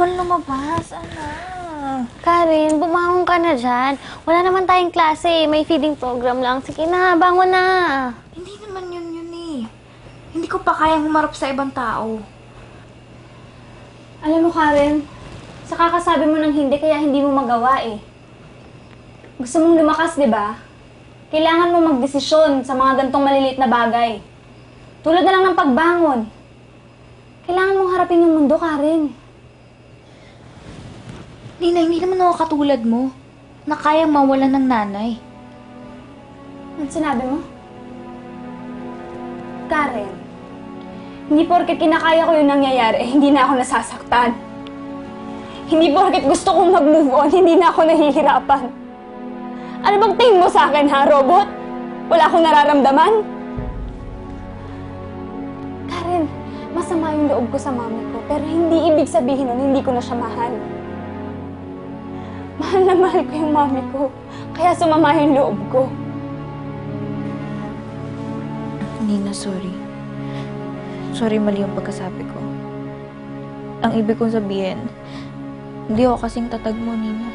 bawal lumabas, anak. Karen, bumangon ka na dyan. Wala naman tayong klase. May feeding program lang. Sige na, bangon na. Hindi naman yun yun eh. Hindi ko pa kayang humarap sa ibang tao. Alam mo, Karen, sa kakasabi mo ng hindi, kaya hindi mo magawa eh. Gusto mong lumakas, di ba? Kailangan mo magdesisyon sa mga gantong maliliit na bagay. Tulad na lang ng pagbangon. Kailangan mong harapin yung mundo, Karen. Nina, hindi naman ako katulad mo na kayang mawalan ng nanay. Ano sinabi mo? Karen, hindi porket kinakaya ko yung nangyayari, eh, hindi na ako nasasaktan. Hindi porket gusto kong mag-move on, hindi na ako nahihirapan. Ano bang tingin mo sa akin, ha, robot? Wala akong nararamdaman? Karen, masama yung loob ko sa mami ko, pero hindi ibig sabihin nun hindi ko na siya mahal. Mahal na mahal ko yung mami ko, kaya sumama yung loob ko. Nina, sorry. Sorry, mali yung pagkasabi ko. Ang ibig kong sabihin, hindi ako kasing tatag mo, Nina.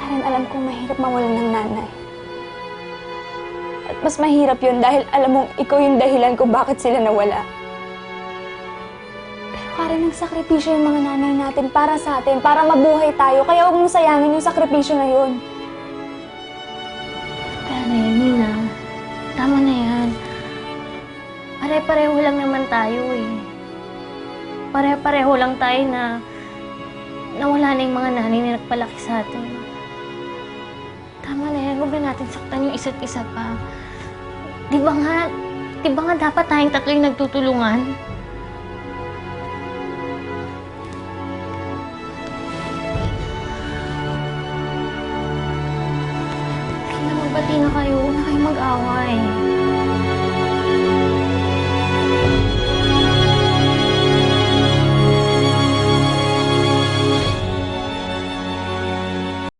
Karen, alam kong mahirap mawalan ng nanay. At mas mahirap yun dahil alam mong ikaw yung dahilan kung bakit sila nawala. Pero Karen, nagsakripisyo yung mga nanay natin para sa atin, para mabuhay tayo. Kaya huwag mong sayangin yung sakripisyo na yun. Kaya na yan, Nina. Tama na yan. Pare-pareho lang naman tayo eh. Pare-pareho lang tayo na nawala na yung mga nanay na nagpalaki sa atin. Tama na yan. Huwag na natin saktan yung isa't isa pa. Di ba nga, di ba nga dapat tayong tatlo yung nagtutulungan? Magbati na kayo. Huwag na kayong mag-away.